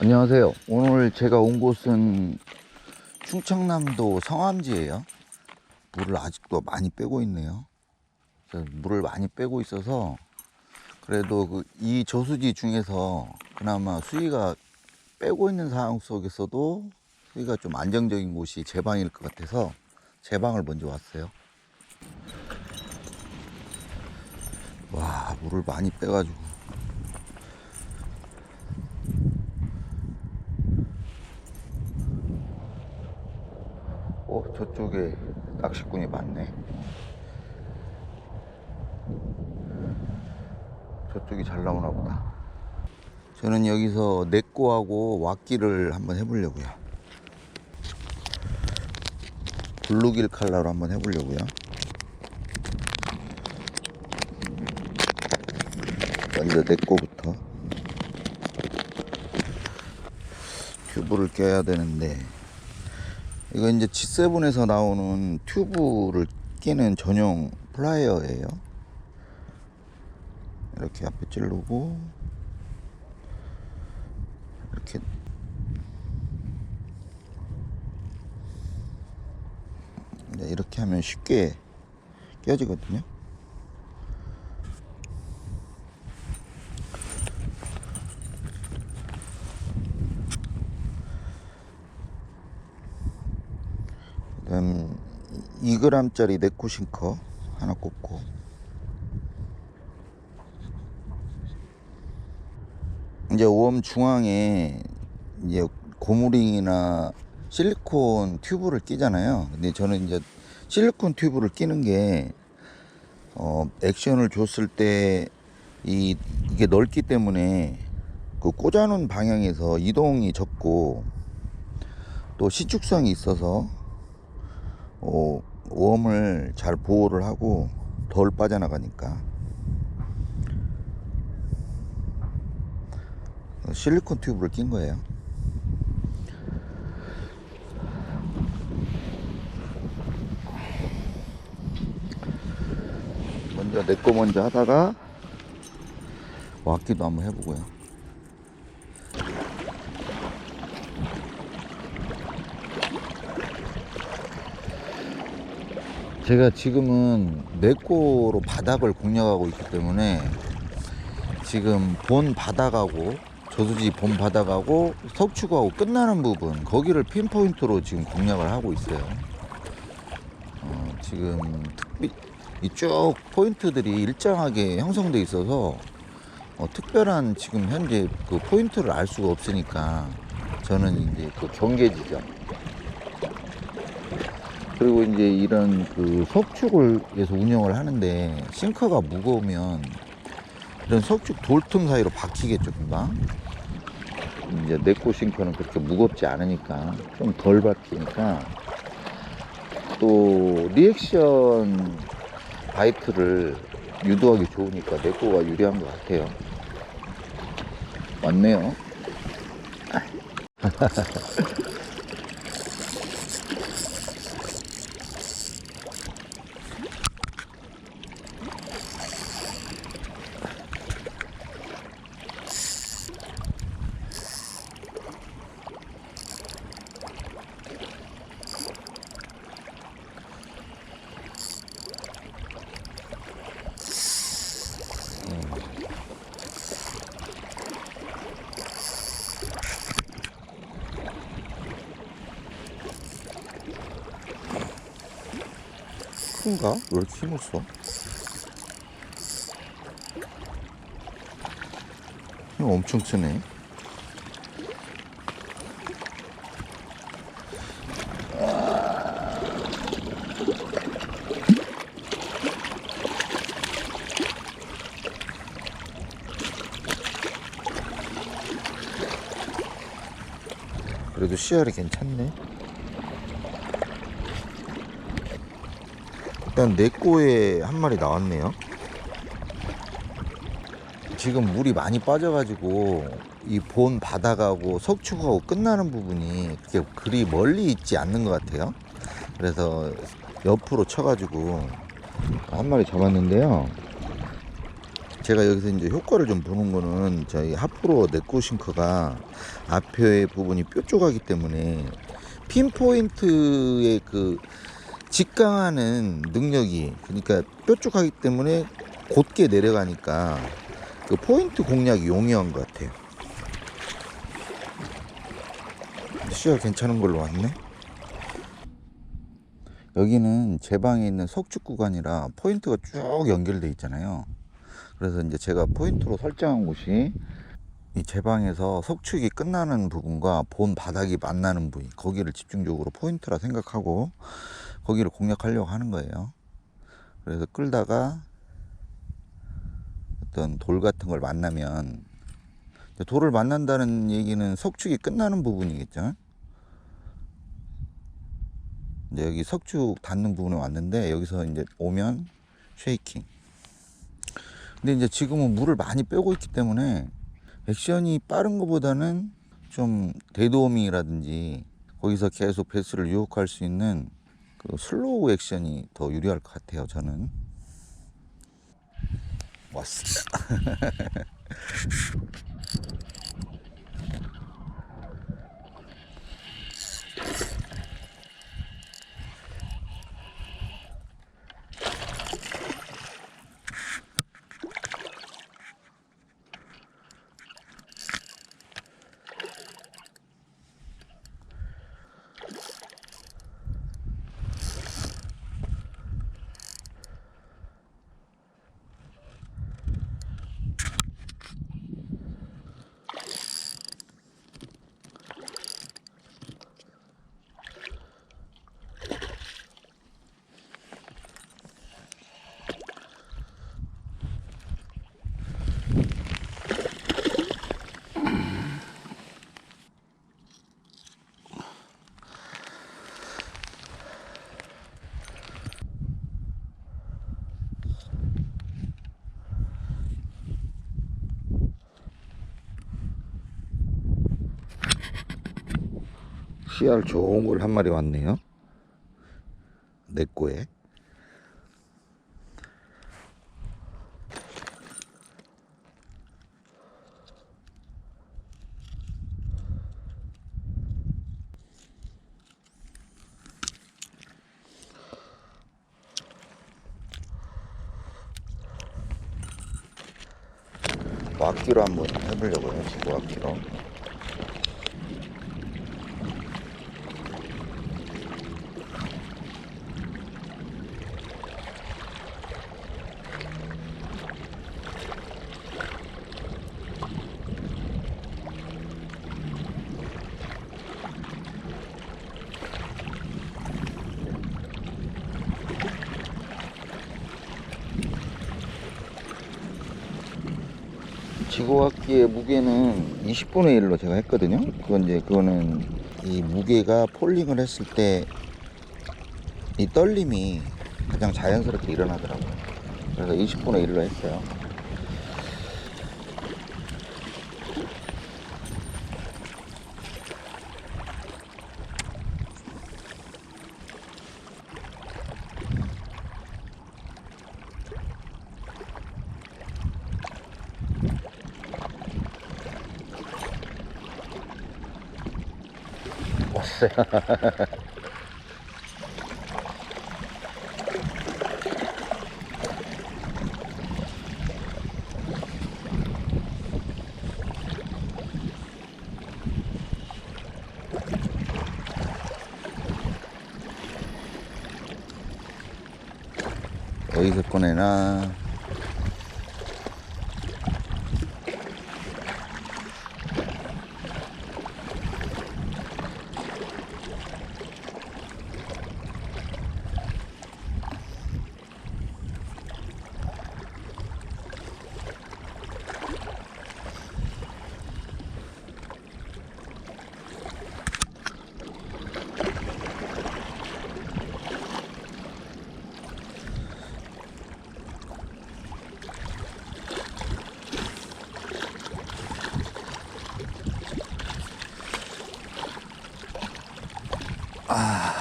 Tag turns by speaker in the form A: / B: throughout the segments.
A: 안녕하세요. 오늘 제가 온 곳은 충청남도 성암지예요. 물을 아직도 많이 빼고 있네요. 물을 많이 빼고 있어서 그래도 그 이 저수지 중에서 그나마 수위가 빼고 있는 상황 속에서도 수위가 좀 안정적인 곳이 제 방일 것 같아서 제 방을 먼저 왔어요. 와 물을 많이 빼가지고 어, 저쪽에 낚시꾼이 많네. 저쪽이 잘 나오나 보다. 저는 여기서 내꼬하고 왁기를 한번 해보려고요. 블루길 칼라로 한번 해보려고요. 먼저 내꼬부터 튜브를 껴야 되는데 이거 이제 G7에서 나오는 튜브를 끼는 전용 플라이어예요. 이렇게 앞에 찌르고 이렇게 네, 이렇게 하면 쉽게 껴지거든요. 그다음 2g짜리 네코 싱커 하나 꽂고 이제 웜 중앙에 이제 고무링이나 실리콘 튜브를 끼잖아요. 근데 저는 이제 실리콘 튜브를 끼는 게 어, 액션을 줬을 때 이, 이게 넓기 때문에 그 꽂아놓은 방향에서 이동이 적고 또 시축성이 있어서 어, 웜을 잘 보호를 하고 덜 빠져나가니까 실리콘 튜브를 낀 거예요. 먼저 내 거 먼저 하다가 왁기도 한번 해보고요. 제가 지금은 내꼬로 바닥을 공략하고 있기 때문에 지금 본 바닥하고 저수지 본 바닥하고 석축하고 끝나는 부분 거기를 핀포인트로 지금 공략을 하고 있어요. 어, 지금 특비 이쪽 포인트들이 일정하게 형성돼 있어서 어, 특별한 지금 현재 그 포인트를 알 수가 없으니까 저는 이제 그 경계 지점 그리고 이제 이런 그 석축을 해서 운영을 하는데 싱커가 무거우면 이런 석축 돌틈 사이로 박히겠죠 금방? 이제 네코 싱커는 그렇게 무겁지 않으니까 좀 덜 박히니까 또 리액션 바이트를 유도하기 좋으니까 네코가 유리한 것 같아요. 맞네요 큰가? 왜 이렇게 힘을 써? 힘 엄청 쓰네. 그래도 씨알이 괜찮네. 일단 네 꼬에 한 마리 나왔네요. 지금 물이 많이 빠져가지고 이 본 바닥하고 석축하고 끝나는 부분이 그렇게 그리 멀리 있지 않는 것 같아요. 그래서 옆으로 쳐가지고 한 마리 잡았는데요. 제가 여기서 이제 효과를 좀 보는 거는 저희 하프로 네코 싱크가 앞에 부분이 뾰족하기 때문에 핀포인트의 그 직강하는 능력이 그러니까 뾰족하기 때문에 곧게 내려가니까 그 포인트 공략이 용이한 것 같아요. 시야 괜찮은 걸로 왔네. 여기는 제 방에 있는 석축 구간이라 포인트가 쭉 연결돼 있잖아요. 그래서 이제 제가 포인트로 설정한 곳이 이 제 방에서 석축이 끝나는 부분과 본 바닥이 만나는 부위 거기를 집중적으로 포인트라 생각하고 거기를 공략하려고 하는 거예요. 그래서 끌다가 어떤 돌 같은 걸 만나면 돌을 만난다는 얘기는 석축이 끝나는 부분이겠죠. 이제 여기 석축 닿는 부분에 왔는데 여기서 이제 오면 쉐이킹. 근데 이제 지금은 물을 많이 빼고 있기 때문에 액션이 빠른 것보다는 좀 대도밍이라든지 거기서 계속 배스를 유혹할 수 있는 그 슬로우 액션이 더 유리할 것 같아요. 저는 왔습니다. 씨알 좋은 걸 한 마리 왔네요. 내 거에. 왁기로 한번 해보려고요. 지금 왁기로. 지구학기의 무게는 20분의 1로 제가 했거든요. 그건 이제 그거는 이 무게가 폴링을 했을 때 이 떨림이 가장 자연스럽게 일어나더라고요. 그래서 20분의 1로 했어요. 왔 아...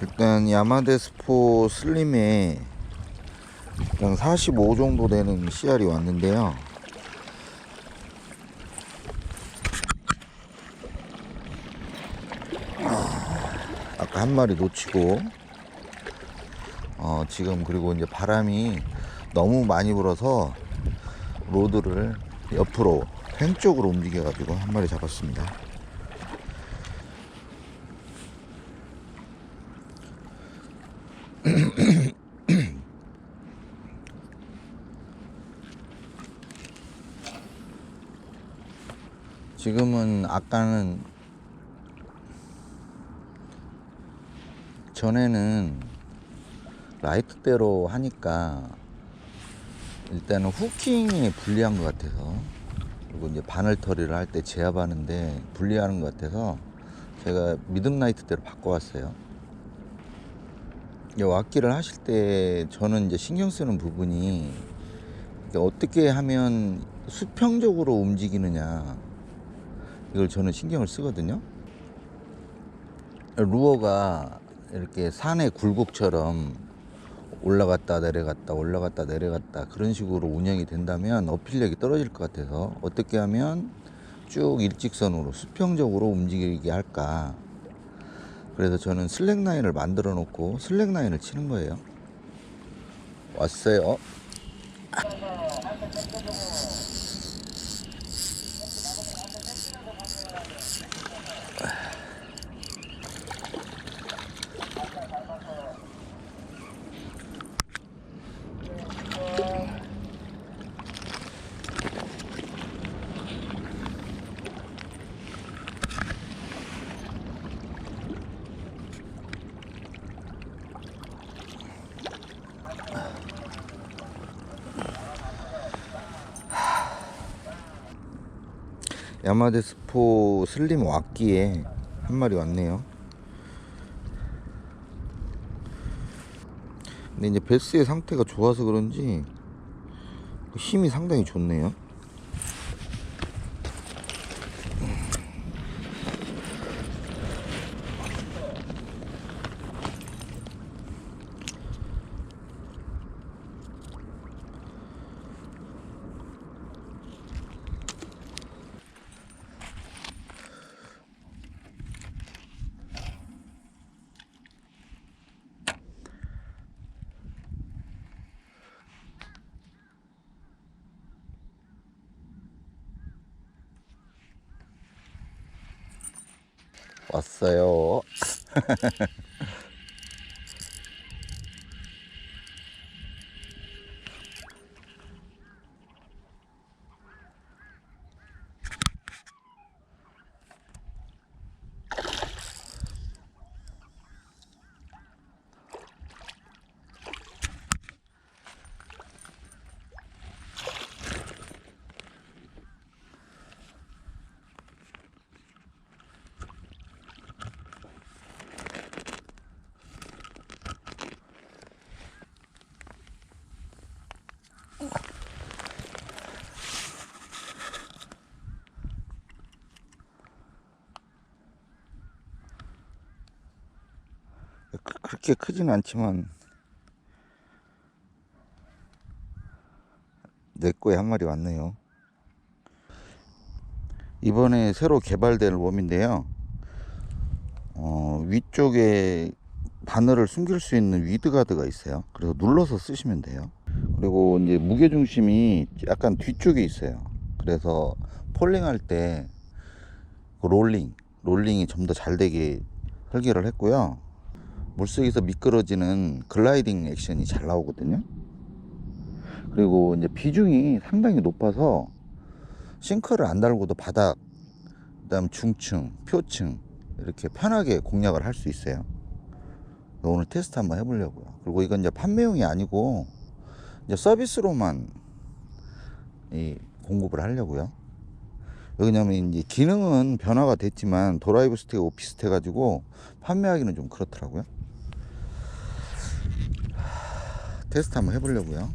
A: 일단 야마데스포 슬림에 45 정도 되는 씨알이 왔는데요. 아까 한 마리 놓치고 어, 지금 그리고 이제 바람이 너무 많이 불어서 로드를 옆으로 횡쪽으로 움직여 가지고 한 마리 잡았습니다. 지금은 아까는 전에는 라이트대로 하니까 일단은 후킹이 불리한 것 같아서 그리고 이제 바늘 처리를 할 때 제압하는데 불리하는 것 같아서 제가 미듬 라이트대로 바꿔왔어요. 이제 왁기를 하실 때 저는 이제 신경 쓰는 부분이 어떻게 하면 수평적으로 움직이느냐 이걸 저는 신경을 쓰거든요. 루어가 이렇게 산의 굴곡처럼 올라갔다 내려갔다 올라갔다 내려갔다 그런 식으로 운영이 된다면 어필력이 떨어질 것 같아서 어떻게 하면 쭉 일직선으로 수평적으로 움직이게 할까? 그래서 저는 슬랙 라인을 만들어 놓고 슬랙 라인을 치는 거예요. 왔어요 야마데 스포 슬림 왁기에 한 마리 왔네요. 근데 이제 베스의 상태가 좋아서 그런지 힘이 상당히 좋네요. 왔어요. 그- 그렇게 크진 않지만 내 거에 한 마리 왔네요. 이번에 새로 개발될 웜인데요. 어, 위쪽에 바늘을 숨길 수 있는 위드가드가 있어요. 그래서 눌러서 쓰시면 돼요. 그리고 이제 무게 중심이 약간 뒤쪽에 있어요. 그래서 폴링할 때그 롤링, 롤링이 좀 더 잘 되게 설계를 했고요. 물속에서 미끄러지는 글라이딩 액션이 잘 나오거든요. 그리고 이제 비중이 상당히 높아서 싱크를 안 달고도 바닥, 그다음 중층, 표층 이렇게 편하게 공략을 할 수 있어요. 오늘 테스트 한번 해보려고요. 그리고 이건 이제 판매용이 아니고 이제 서비스로만 이 공급을 하려고요. 왜냐면 이제 기능은 변화가 됐지만 드라이브 스틱하고 비슷해가지고 판매하기는 좀 그렇더라고요. 하, 테스트 한번 해보려고요.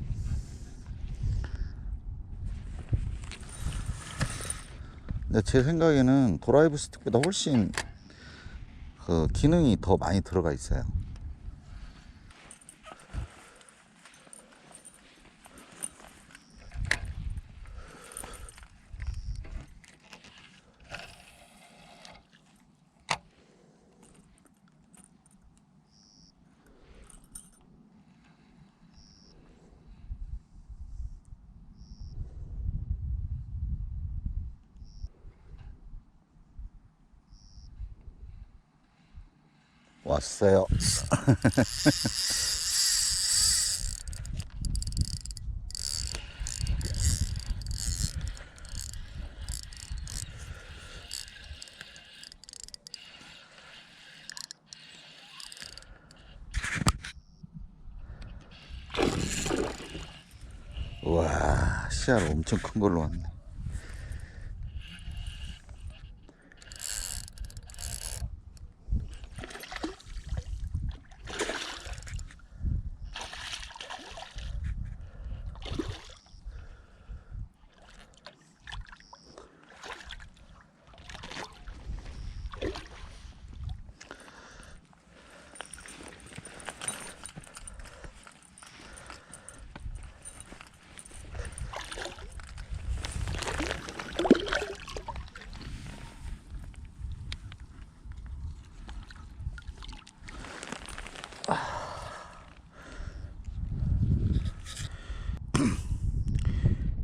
A: 근데 제 생각에는 드라이브 스틱보다 훨씬 그 기능이 더 많이 들어가 있어요. 왔어요. 우와, 씨알 엄청 큰 걸로 왔네.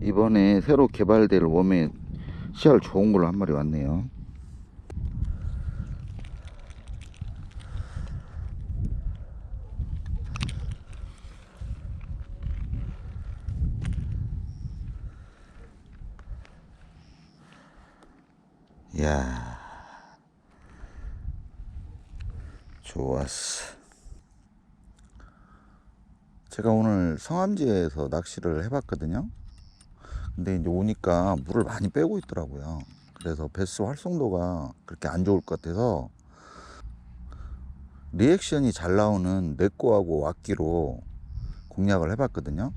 A: 이번에 새로 개발될 웜에 씨알 좋은 걸로 한 마리 왔네요. 이야, 좋았어. 제가 오늘 성암지에서 낚시를 해봤거든요. 근데 이제 오니까 물을 많이 빼고 있더라고요. 그래서 배스 활성도가 그렇게 안 좋을 것 같아서 리액션이 잘 나오는 네꼬하고 왁기로 공략을 해봤거든요.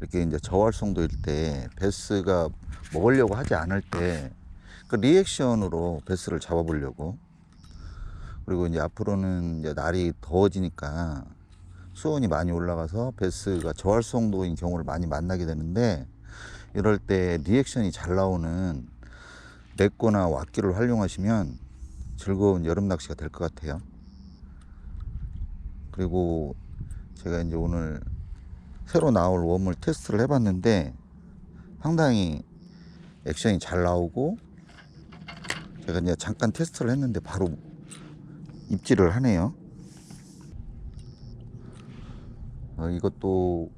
A: 이렇게 이제 저활성도일 때 배스가 먹으려고 하지 않을 때 그 리액션으로 배스를 잡아보려고 그리고 이제 앞으로는 이제 날이 더워지니까 수온이 많이 올라가서 배스가 저활성도인 경우를 많이 만나게 되는데 이럴 때 리액션이 잘 나오는 네꼬나 왁기를 활용하시면 즐거운 여름 낚시가 될 것 같아요. 그리고 제가 이제 오늘 새로 나올 웜을 테스트를 해봤는데 상당히 액션이 잘 나오고 제가 이제 잠깐 테스트를 했는데 바로 입질을 하네요. 어, 이것도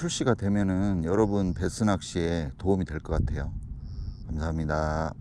A: 출시가 되면은 여러분 베스 낚시에 도움이 될 것 같아요. 감사합니다.